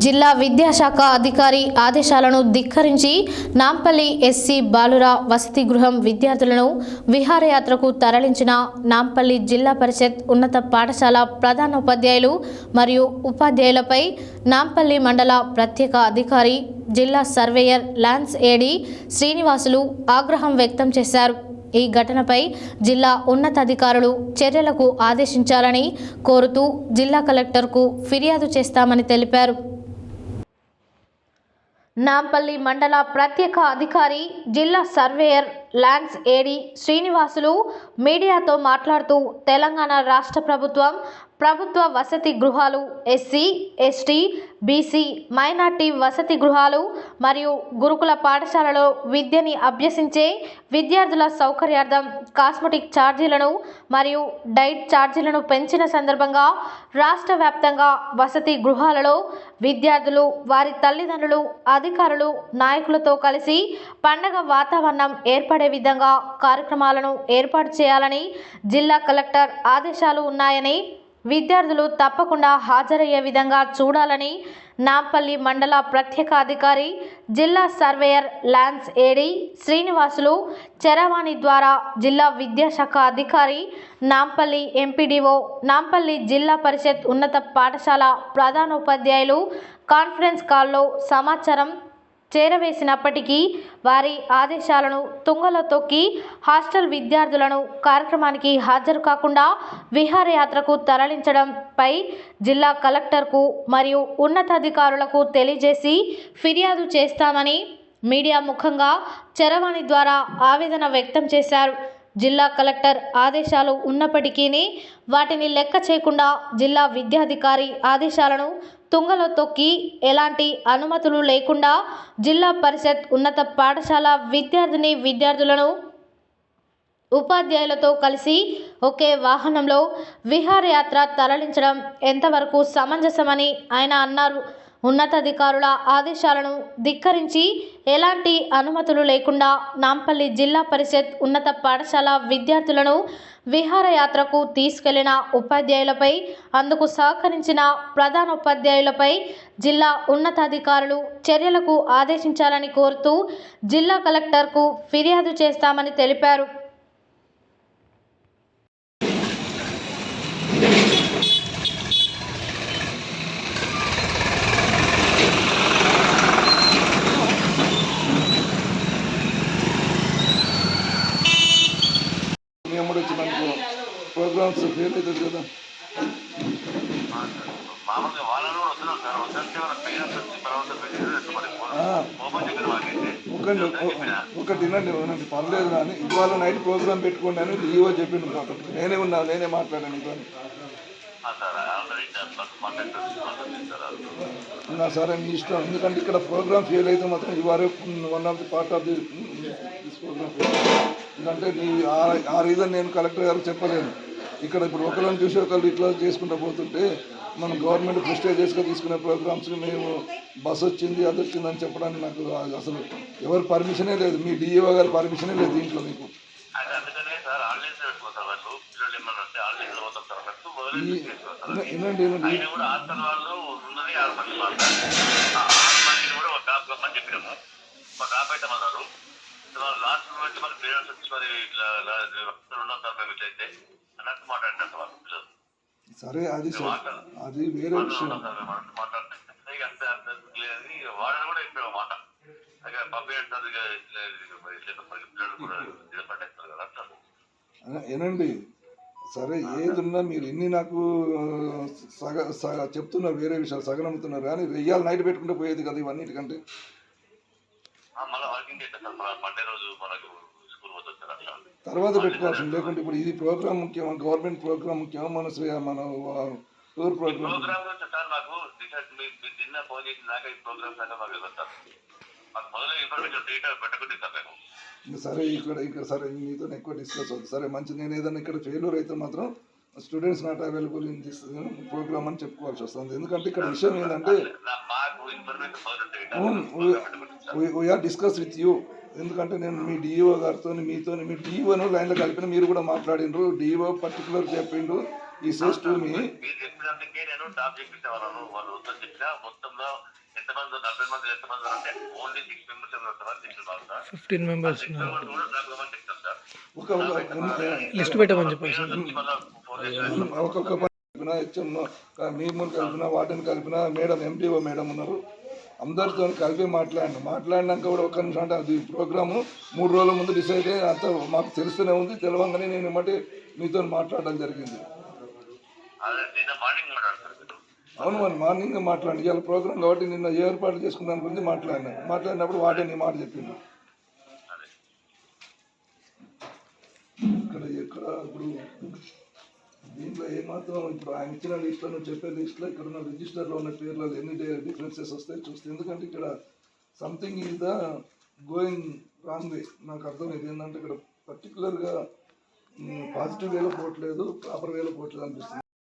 జిల్లా విద్యాశాఖ అధికారి ఆదేశాలను ధిక్కరించి నాంపల్లి ఎస్సీ బాలుర వసతి గృహం విద్యార్థులను విహారయాత్రకు తరలించిన నాంపల్లి జిల్లా పరిషత్ ఉన్నత పాఠశాల ప్రధానోపాధ్యాయులు మరియు ఉపాధ్యాయులపై నాంపల్లి మండల ప్రత్యేక అధికారి జిల్లా సర్వేయర్ లాన్స్ ఏడి శ్రీనివాసులు ఆగ్రహం వ్యక్తం చేశారు. ఈ ఘటనపై జిల్లా ఉన్నతాధికారులు చర్యలకు ఆదేశించాలని కోరుతూ జిల్లా కలెక్టర్కు ఫిర్యాదు చేస్తామని తెలిపారు. నాంపల్లి మండల ప్రత్యేక అధికారి జిల్లా సర్వేయర్ ల్యాండ్స్ ఏడి శ్రీనివాసులు మీడియాతో మాట్లాడుతూ తెలంగాణ రాష్ట్ర ప్రభుత్వం ప్రభుత్వ వసతి గృహాలు ఎస్సీ ఎస్టీ బీసీ మైనార్టీ వసతి గృహాలు మరియు గురుకుల పాఠశాలలో విద్యని అభ్యసించే విద్యార్థుల సౌకర్యార్థం కాస్మెటిక్ ఛార్జీలను మరియు డైట్ ఛార్జీలను పెంచిన సందర్భంగా రాష్ట్ర వ్యాప్తంగా వసతి గృహాలలో విద్యార్థులు వారి తల్లిదండ్రులు అధికారులు నాయకులతో కలిసి పండగ వాతావరణం ఏర్పడే విధంగా కార్యక్రమాలను ఏర్పాటు చేయాలని జిల్లా కలెక్టర్ ఆదేశాలు ఉన్నాయని విద్యార్థులు తప్పకుండా హాజరయ్యే విధంగా చూడాలని నాంపల్లి మండల ప్రత్యేక అధికారి జిల్లా సర్వేయర్ ల్యాన్స్ ఏడి శ్రీనివాసులు చరవాణి ద్వారా జిల్లా విద్యాశాఖ అధికారి నాంపల్లి ఎంపీడీఓ నాంపల్లి జిల్లా పరిషత్ ఉన్నత పాఠశాల ప్రధానోపాధ్యాయులు కాన్ఫరెన్స్ కాల్లో సమాచారం చేరవేసినప్పటికీ వారి ఆదేశాలను తుంగలో తొక్కి హాస్టల్ విద్యార్థులను కార్యక్రమానికి హాజరు కాకుండా విహారయాత్రకు తరలించడంపై జిల్లా కలెక్టర్కు మరియు ఉన్నతాధికారులకు తెలియజేసి ఫిర్యాదు చేస్తామని మీడియా ముఖంగా చరవాణి ద్వారా ఆవేదన వ్యక్తం చేశారు. జిల్లా కలెక్టర్ ఆదేశాలు ఉన్నప్పటికీ వాటిని లెక్క చేయకుండా జిల్లా విద్యాధికారి ఆదేశాలను తుంగలో తొక్కి ఎలాంటి అనుమతులు లేకుండా జిల్లా పరిషత్ ఉన్నత పాఠశాల విద్యార్థిని విద్యార్థులను ఉపాధ్యాయులతో కలిసి ఒకే వాహనంలో విహారయాత్ర తరలించడం ఎంతవరకు సమంజసమని ఆయన అన్నారు. ఉన్నతాధికారుల ఆదేశాలను ధిక్కరించి ఎలాంటి అనుమతులు లేకుండా నాంపల్లి జిల్లా పరిషత్ ఉన్నత పాఠశాల విద్యార్థులను విహారయాత్రకు తీసుకెళ్ళిన ఉపాధ్యాయులపై అందుకు సహకరించిన ప్రధానోపాధ్యాయులపై జిల్లా ఉన్నతాధికారులు చర్యలకు ఆదేశించాలని కోరుతూ జిల్లా కలెక్టర్కు ఫిర్యాదు చేస్తామని తెలిపారు మీ అమ్మడు వచ్చినందుకు ప్రోగ్రామ్స్ ఫెయిల్ అవుతుంది కదా మామూలుగా వాళ్ళని కూడా వస్తున్నాం సార్ వస్తుంటే వాళ్ళ పేరెంట్స్ వచ్చి తర్వాత పెట్టేసి మరి ఆ, ఓపెన్ చెప్పిన. వాళ్ళకి ఒకటి ఒకటి వినండి వినండి పర్లేదు కానీ ఇవాళ నైట్ ప్రోగ్రామ్ పెట్టుకోండి అని ఈవో చెప్పిండు కాబట్టి నేనే ఉన్నా నేనే మాట్లాడాను సార్ నా సరే మీ ఇష్టం. ఎందుకంటే ఇక్కడ ప్రోగ్రామ్ ఫెయిల్ అయితే మాత్రం ఇవాళ one of the part of the this programme ఎందుకంటే నీ ఆ- రీజన్ నేను కలెక్టర్ గారికి చెప్పలేను. ఇక్కడ ఇప్పుడు ఒకరిని చూసి ఒకరు ఇట్లా చేసుకుంటూ పోతుంటే మనం గవర్నమెంట్ ప్రెస్టేజ్ చేసుకొని తీసుకునే ప్రోగ్రామ్స్ మేము బస్ వచ్చింది అది వచ్చింది అని చెప్పడానికి నాకు అసలు ఎవరు పర్మిషనే లేదు. మీ డిఈఓ గారి పర్మిషనే లేదు దీంట్లో మీకు. వినండి చెప్పినాము లాస్ట్ మూమెంట్ మరి పేరెంట్స్ వచ్చి మరి ఇట్లా అన్నట్టు వాళ్ళు పిల్లలు. సరే అది. అది వేరే విషయం. వాడని కూడా మాట. వినండి సరే ఏదున్నా మీరు ఇన్ని నాకు సగ సగ చెప్తున్నారు వేరే విషయాలు సగం అమ్ముతున్నారు కానీ వెయ్యాలి నైట్ పెట్టుకుంటే పోయేది కదా ఇవన్నిటికంటే. తర్వాత పెట్టుకోవాల్సింది. లేకుంటే ఇప్పుడు ఇది ప్రోగ్రామ్ ముఖ్యమా? గవర్నమెంట్ ప్రోగ్రామ్ ముఖ్యమా? మన శ్రీ- మన టూర్ ప్రోగ్రామ్ సరే ఇక్కడ ఇక్కడ సరే మీతో ఎక్కువ డిస్కస్ అవుతుంది. సరే మంచి నేను ఏదైనా ఇక్కడ ఫెయిల్యూర్ అయితే మాత్రం students not available in this programme అని చెప్పుకోవాల్సి వస్తుంది. ఎందుకంటే ఇక్కడ విషయం ఏంటంటే అవును వీఆర్ డిస్కస్ విత్ యూ ఎందుకంటే నేను మీ డిఈఓ గారితో మీతో మీ డిఈఓను లైన్లో కలిపిన మీరు కూడా మాట్లాడిండ్రు. డిఈఓ పర్టికులర్ చెప్పిండు ఈ సేస్ టు మీ మీరు చెప్పినందుకే నేను టాప్ చెప్పిన వాళ్ళను. వాళ్ళు వద్దని చెప్పినా మొత్తంలో ఎంతమంది నలభై మంది ఎంతమంది అంటే ఓన్లీ సిక్స్ మెంబర్స్ ఉన్నారు ఫిఫ్టీన్ మెంబర్స్ ఒక లిస్ట్ పెట్టమని చెప్పండి చేసి ఒక్కొక్క కలిపిన హెచ్ఎం మేము కలిపిన వాటిని కలిపిన మేడం ఎంపీఓ మేడం ఉన్నారు. అందరితో కలిపి మాట్లాడిన. మాట్లాడినాక కూడా ఒక్క నిమిషం అంటే అది ప్రోగ్రాము మూడు రోజుల ముందు డిసైడ్ అయ్యి అంత మాకు తెలుస్తూనే ఉంది. తెలవంగానే నేను మట్టి మీతో మాట్లాడడం జరిగింది. అవును మరి మార్నింగ్ మాట్లాడి ఇవాళ ప్రోగ్రామ్ కాబట్టి నిన్న ఏర్పాటు చేసుకున్న గురించి మాట్లాడినా. మాట్లాడినప్పుడు వాటే నీ మాట చెప్పింది ఇక్కడ ఎక్కడ ఇప్పుడు దీంట్లో ఏమాత్రం ఇప్పుడు ఆయన ఇచ్చిన లిస్ట్లో నువ్వు చెప్పే లిస్ట్లో ఇక్కడ ఉన్న రిజిస్టర్లో ఉన్న పేర్లలో ఎన్ని డిఫరెన్సెస్ వస్తాయి చూస్తే. ఎందుకంటే ఇక్కడ something is the going wrong way నాకు అర్థమైంది. ఏంటంటే ఇక్కడ పర్టికులర్గా పాజిటివ్ వేలో పోవట్లేదు ప్రాపర్ వేలో పోవట్లేదు అనిపిస్తుంది.